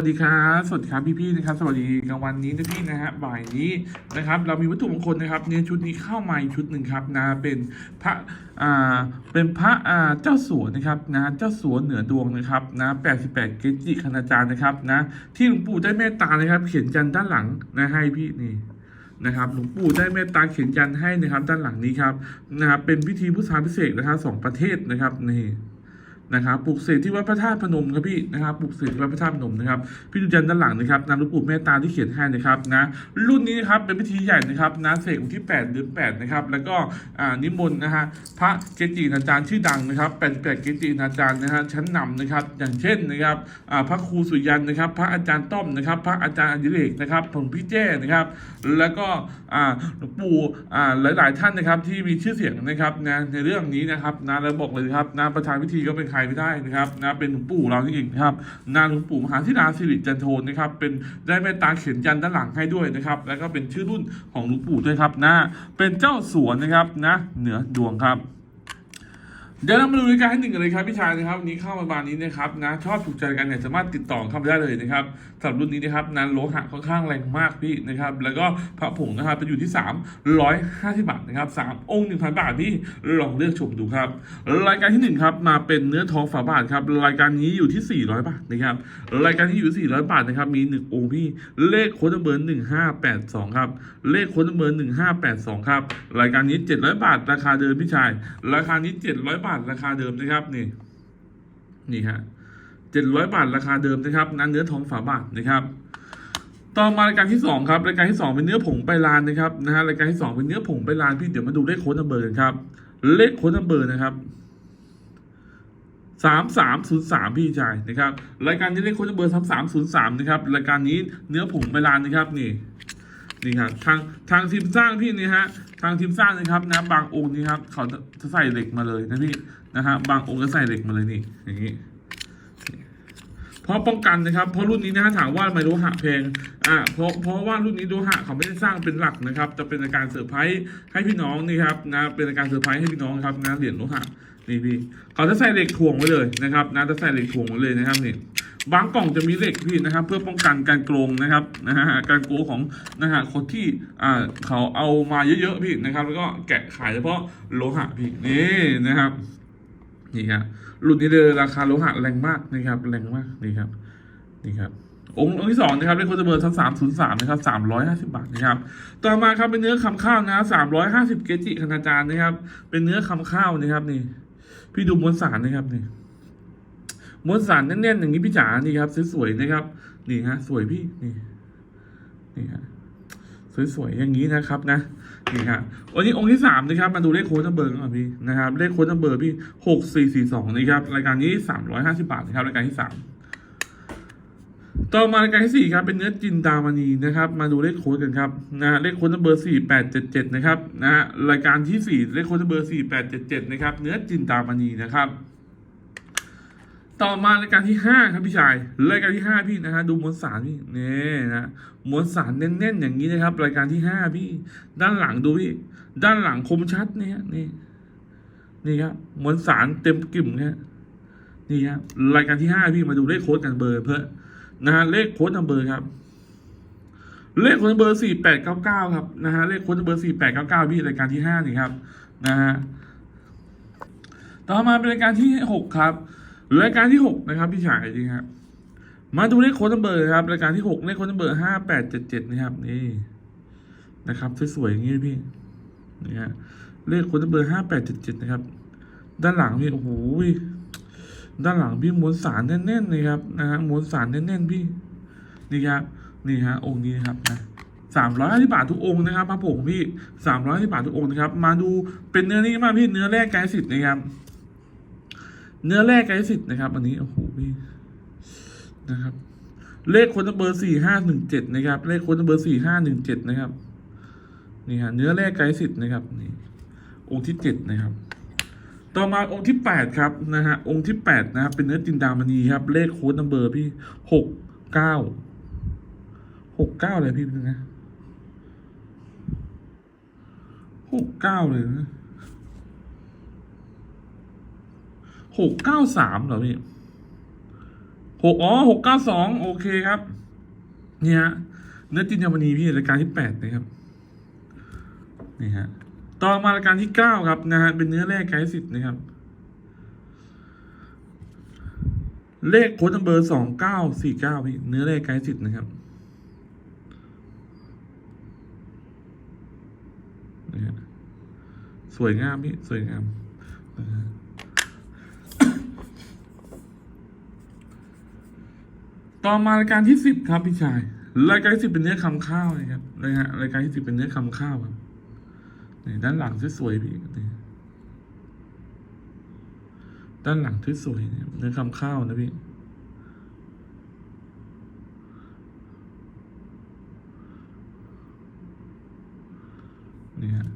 สวัสดีครับสวัสดีครับพี่ๆนะครับ สวัสดีกลางวันนี้นะพี่นะฮะบ่ายนี้นะครับ เรามีวัตถุมงคลนะครับเนี่ยชุดนี้เข้ามาอีกชุดหนึ่งครับนะเป็นพระอ่าเป็นพระอ่าเจ้าสัวนะครับนะเจ้าสัวเหนือดวงนะครับนะ88เกจิคณาจารย์นะครับนะที่หลวงปู่ได้เมตตานะครับ เขียนยันด้านหลังนะให้พี่นี่นะครับหลวงปู่ได้เมตตาเขียนยันให้นะครับ ด้านหลังนี้ครับนะครับเป็นพิธีพุทธาพิเศษนะครับสองประเทศนะครับนี่ นะครับปลูกเสกที่วัดพระธาตุพนมครับพี่นะครับปลูกเสกที่วัดพระธาตุพนมนะครับพี่ดูยันด้านหลังนะครับนามหลวงปู่เมตตาที่เขียนให้นะครับนะรุ่นนี้นะครับเป็นพิธีใหญ่นะครับนะเสกวันที่ 8 เดือน8นะครับแล้วก็อ่านิมนต์นะฮะพระเกจิอาจารย์ชื่อดังนะครับเป็นแปดเกจิอาจารย์นะฮะชั้นนำนะครับ อย่างเช่นนะครับอ่าพระครูสุยันนะครับ พระอาจารย์ต้อมนะครับ พระอาจารย์อดิเรกนะครับผมพี่เจ้นะครับ แล้วก็อ่าหลวงปู่อ่าหลาย ๆ ท่านนะครับที่มีชื่อเสียงนะครับนะในเรื่องนี้นะครับนะแล้วบอกเลยครับนะประธานพิธีก็เป็นใครไม่ได้นะครับนะเป็นหลวงปู่เรานี่เองนะครับนาหลวงปู่มหาธิดาสิริจันโทนะครับเป็นได้แม่ตาเขียนยันด้านหลังให้ด้วยนะครับ แล้วก็เป็นชื่อรุ่นของหลวงปู่ด้วยครับนะเป็นเจ้าสวนนะครับนะเหนือดวงครับ เดี๋ยวเรามาดูรายการให้หนึ่งกันเลยครับพี่ชายนะครับวันนี้เข้ามาบานนี้นะครับนะชอบถูกใจกันเนี่ยสามารถติดต่อเข้าไปได้เลยนะครับสำหรับรุ่นนี้นะครับนั้นโลหะค่อนข้างแรงมากพี่นะครับแล้วก็พระผงนะครับจะอยู่ที่ 350 บาทนะครับสามองค์1,000บาทพี่ลองเลือกชมดูครับรายการที่หนึ่งครับมาเป็นเนื้อทองฝาบาทครับรายการนี้อยู่ที่ 400 บาทนะครับรายการที่อยู่ที่400 บาทนะครับมีหนึ่งองค์พี่เลขโค้ดเบอร์1582ครับเลขโค้ดเบอร์1582ครับรายการนี้ 700 บาท ราคาเดิมพี่ชาย ราคานี้ 700บาทาทราคาเดิมนะครับนี่นี่ฮะ700บาทราคาเดิมนะครับนั้นเนื้อทองฝาบาทนะครับต่อมารายการที่สองครับรายการที่สองเป็นเนื้อผงไปลานนะครับนะฮะรายการที่สองเป็นเนื้อผงไปลานพี่เดี๋ยวมาดูเลขโค้ดนัมเบอร์กันครับเลขโค้ดนัมเบอร์นะครับสามสามศูนย์สามพี่ชายนะครับรายการนี้เลขโค้ดนัมเบอร์สามสามศูนย์สามนะครับรายการนี้เนื้อผงไปลานนะครับนี่ นี่ครับทางทางทีมสร้างพี่นี่ฮะทางทีมสร้างนะครับนะบางองค์นี่ครับเขาจะใส่เหล็กมาเลยนะพี่นะฮะบางองค์ก็ใส่เหล็กมาเลยนี่อย่างนี้เพราะป้องกันนะครับ เพราะรุ่นนี้นะฮะถามว่าทำไมโลหะแพงอ่าเพราะเพราะว่ารุ่นนี้โลหะเขาไม่ได้สร้างเป็นหลักนะครับ จะเป็นการเซอร์ไพรส์ให้พี่น้องนี่ครับนะเป็นการเซอร์ไพรส์ให้พี่น้องครับนะเหรียญโลหะนี่พี่เขาจะใส่เหล็กถ่วงไว้เลยนะครับนะจะใส่เหล็กถ่วงไว้เลยนะครับนี่ บางกล่องจะมีเหล็กพี่นะครับ เพื่อป้องกันการโกงนะครับนะฮะการโกงของนะฮะคนที่อ่าเขาเอามาเยอะๆพี่นะครับ แล้วก็แกะขายเฉพาะโลหะพี่นี่นะครับนี่ครับรุ่นนี้เลยราคาโลหะแรงมากนะครับ แรงมากนี่ครับนี่ครับองค์องค์ที่สองนะครับเลขโคตรเบอร์ทั้งสามศูนย์สามนะครับสามร้อยห้าสิบาทนะครับ ต่อมาครับเป็นเนื้อคำข้าวนะสามร้อยห้าสิบเกจิคณาจารย์นะครับ เป็นเนื้อคำข้าวนะครับนี่ พี่ดูมวลสารนะครับนี่ มวลสารแน่นๆอย่างนี้พี่จ๋านี่ครับสวยๆนะครับนี่ฮะสวยพี่นี่นี่ฮะสวยๆอย่างนี้นะครับนะนี่ฮะวันนี้องค์ที่สามนะครับมาดูเลขโค้ดนัมเบอร์กันก่อนพี่นะครับเลขโค้ดนัมเบอร์พี่หกสี่สี่สองนะครับรายการนี้สามร้อยห้าสิบาทนะครับรายการที่สามต่อมารายการที่สี่ครับเป็นเนื้อจินดามณีนะครับ มาดูเลขโค้ดกันครับนะเลขโค้ดนัมเบอร์สี่แปดเจ็ดเจ็ดนะครับนะรายการที่สี่เลขโค้ดนัมเบอร์สี่แปดเจ็ดเจ็ดนะครับเนื้อจินดามณีนะครับ ต่อมารายการที่ห้าครับพี่ชายรายการที่ห้าพี่นะฮะดูมวลสารพี่นี่นะมวลสารแน่นๆอย่างนี้นะครับ รายการที่ห้าพี่ ด้านหลังดูพี่ด้านหลังคมชัดเนี่ยนี่นี่ครับมวลสารเต็มกิ่มเนี่ยนี่ครับรายการที่ห้าพี่มาดูเลขโค้ดกันเบอร์เพื่อนะฮะเลขโค้ดนัมเบอร์ครับ เลขโค้ดนัมเบอร์สี่แปดเก้าเก้าครับนะฮะเลขโค้ดนัมเบอร์สี่แปดเก้าเก้าพี่รายการที่ห้านี่ครับนะฮะต่อมาเป็นรายการที่หกครับ รายการที่หกนะครับพี่ชายจริงครับมาดูเลขโค้ดนัเบอร์ครับรายการที่หกเลขโค้ดนัเบอร์ห้าแปดเจ็ดเจ็ดนะครับนี่นะครับสวยๆอย่างนี้พี่นี่ฮะเลขโค้ดนัเบอร์ห้าแปดเจ็ดเจ็ดนะครับ ด้านหลังพี่โอ้โหด้านหลังพี่มวลสารแน่นๆเลยครับนะฮะมวลสารแน่นๆพี่นี่ครับนี่ฮะองค์นี้นะครับนะสามร้อยห้าสิบาททุกองค์นะครับพระผงพี่สามร้อยห้าสิบาททุกองค์นะครับ มาดูเป็นเนื้อนี้มากพี่เนื้อแรกไกด์สิทธิ์นะครับ เนื้อแรกไกด์สิทธิ์นะครับอันนี้โอ้โหพี่นะครับ เลขคนเบอร์สี่ห้าหนึ่งเจ็ดนะครับ เลขคนเบอร์สี่ห้าหนึ่งเจ็ดนะครับนี่ฮะเนื้อแรกไกด์สิทธิ์นะครับนี่องค์ที่เจ็ดนะครับ ต่อมาองค์ที่แปดครับนะฮะองค์ที่แปดนะครับเป็นเนื้อจินดามณีครับ เลขโค้ดนัมเบอร์พี่หกเก้าหกเก้าเลยพี่นะหกเก้าเลยนะ หกเก้าสามเหรอพี่หกอ๋อหกเก้าสองโอเคครับ เนี่ยเนื้อจินยามณีพี่รายการที่แปดนะครับนี่ฮะต่อมารายการที่เก้าครับนะฮะเป็นเนื้อแรกไกด์สิทธิ์นะครับ เลขโค้ดนัมเบอร์สองเก้าสี่เก้าพี่เนื้อแรกไกด์สิทธิ์นะครับนี่ฮะสวยงามพี่สวยงามนะฮะ ต่อมารายการที่สิบครับพี่ชาย รายการที่สิบเป็นเนื้อคำข้าวนะครับนะฮะรายการที่สิบเป็นเนื้อคำข้าวครับนี่ด้านหลังสวยๆพี่นี่ด้านหลังสวยๆเนี่ยเนื้อคำข้าวนะพี่นี่ฮะ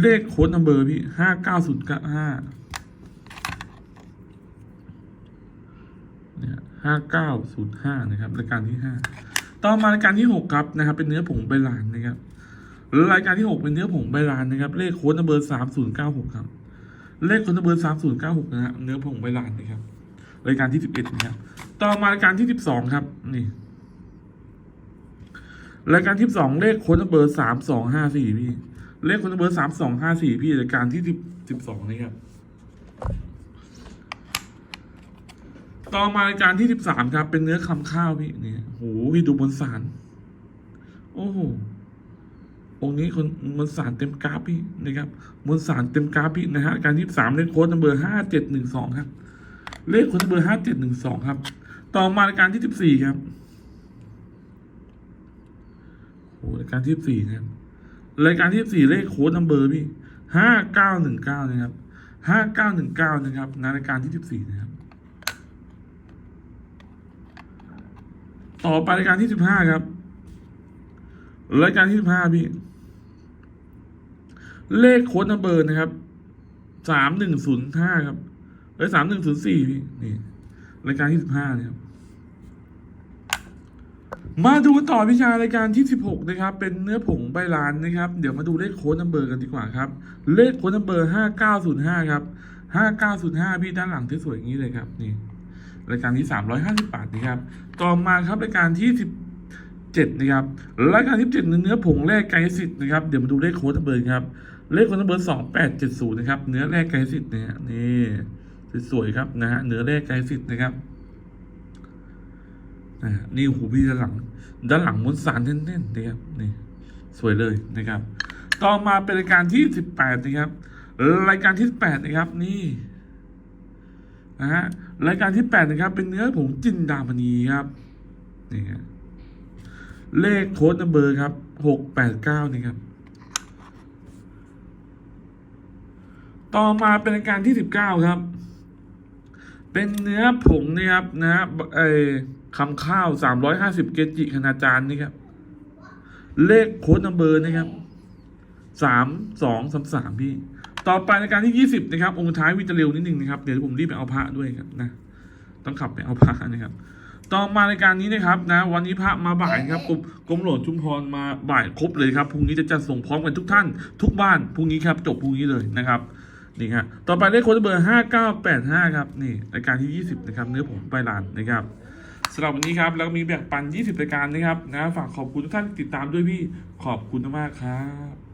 เลขโค้ดนัมเบอร์พี่ห้าเก้าศูนย์เก้าห้า เนี่ย ห้าเก้าศูนย์ห้านะครับรายการที่ห้าต่อมารายการที่หกครับนะครับ เป็นเนื้อผงใบลานนะครับรายการที่หกเป็นเนื้อผงใบลานนะครับ เลขโค้ดนัมเบอร์สามศูนย์เก้าหกครับ เลขโค้ดนัมเบอร์สามศูนย์เก้าหกนะฮะเนื้อผงใบลานนะครับรายการที่สิบเอ็ดนะครับต่อมารายการที่สิบสองครับนี่รายการที่สองเลขโค้ดนัมเบอร์สามสองห้าสี่พี่ เลขโค้ดนัมเบอร์สามสองห้าสี่พี่รายการที่สิบสิบสองนี่ครับ ต่อมารายการที่สิบสามครับ เป็นเนื้อคำข้าวพี่เนี่ยโหพี่ดูบนสาร โอ้โหองค์นี้คนมนสารเต็มกราฟพี่นะครับมนสารเต็มกราฟพี่นะฮะการที่สามเลขโค้ดนัมเบอร์ห้าเจ็ดหนึ่งสองครับ เลขโค้ดนัมเบอร์ห้าเจ็ดหนึ่งสองครับ ต่อมารายการที่สิบสี่ครับโหรายการที่สิบสี่ครับรายการที่สิบสี่เลขโค้ดนัมเบอร์พี่ห้าเก้าหนึ่งเก้านะครับห้าเก้าหนึ่งเก้านะครับในรายการที่สิบสี่นะครับ ต่อไปรายการที่สิบห้าครับรายการที่สิบห้าพี่ เลขโค้ดนัมเบอร์นะครับสามหนึ่งศูนย์ห้าครับเอ้ยสามหนึ่งศูนย์สี่พี่นี่รายการที่สิบห้าเนี่ยครับมาดูต่อวิชารายการที่สิบหกนะครับ เป็นเนื้อผงใบลานนะครับ เดี๋ยวมาดูเลขโค้ดนัมเบอร์กันดีกว่าครับ เลขโค้ดนัมเบอร์ห้าเก้าศูนย์ห้าครับห้าเก้าศูนย์ห้าพี่ด้านหลังที่สวยอย่างนี้เลยครับนี่ รายการที่350 บาทนะครับ ต่อมาครับรายการที่ 17 นะครับ รายการที่7เนื้อผงแรกไกสิทธิ์นะครับ เดี๋ยวมาดูเลขโค้ดนัมเบอร์ครับ เลขโค้ดนัมเบอร์2870 นะครับ เนื้อแรกไกสิทธิ์เนี่ยนี่สวยๆครับนะฮะ เนื้อแรกไกสิทธิ์นะครับนี่หูพี่ด้านหลัง ด้านหลังมวลสารแน่นๆนะครับนี่สวยเลยนะครับ ต่อมาเป็นรายการที่ 18 นะครับ รายการที่ 18 นะครับ นี่ นะฮะรายการที่แปดนะครับเป็นเนื้อผงจินดามณีครับนี่ฮะเลขโค้ดนัมเบอร์ครับหกแปดเก้านี่ครับ ต่อมาเป็นรายการที่สิบเก้าครับ เป็นเนื้อผงนะครับนะฮะไอคำข้าวสามร้อยห้าสิบเกจิคณาจารย์นี่ครับ เลขโค้ดนัมเบอร์นะครับสามสองสามสามพี่ ต่อไปรายการที่ยี่สิบนะครับ องค์ท้ายวิจเร็วนิดหนึ่งนะครับ เดี๋ยวผมรีบไปเอาพระด้วยครับนะ ต้องขับไปเอาพระนะครับ ต่อมารายการนี้นะครับนะ วันนี้พระมาบ่ายครับกรมกรมหลวงชุมพรมาบ่ายครบเลยครับ พรุ่งนี้จะจัดส่งพร้อมกันทุกท่าน ทุกบ้าน พรุ่งนี้ครับ จบพรุ่งนี้เลยนะครับนี่ครับต่อไปเลขโค้ดเบอร์ห้าเก้าแปดห้าครับ นี่รายการที่ยี่สิบนะครับ เนื้อผมไปลานนะครับสำหรับวันนี้ครับ แล้วก็มีแบ่งปัน 20รายการนะครับนะ ฝากขอบคุณทุกท่านติดตามด้วยพี่ ขอบคุณมากครับ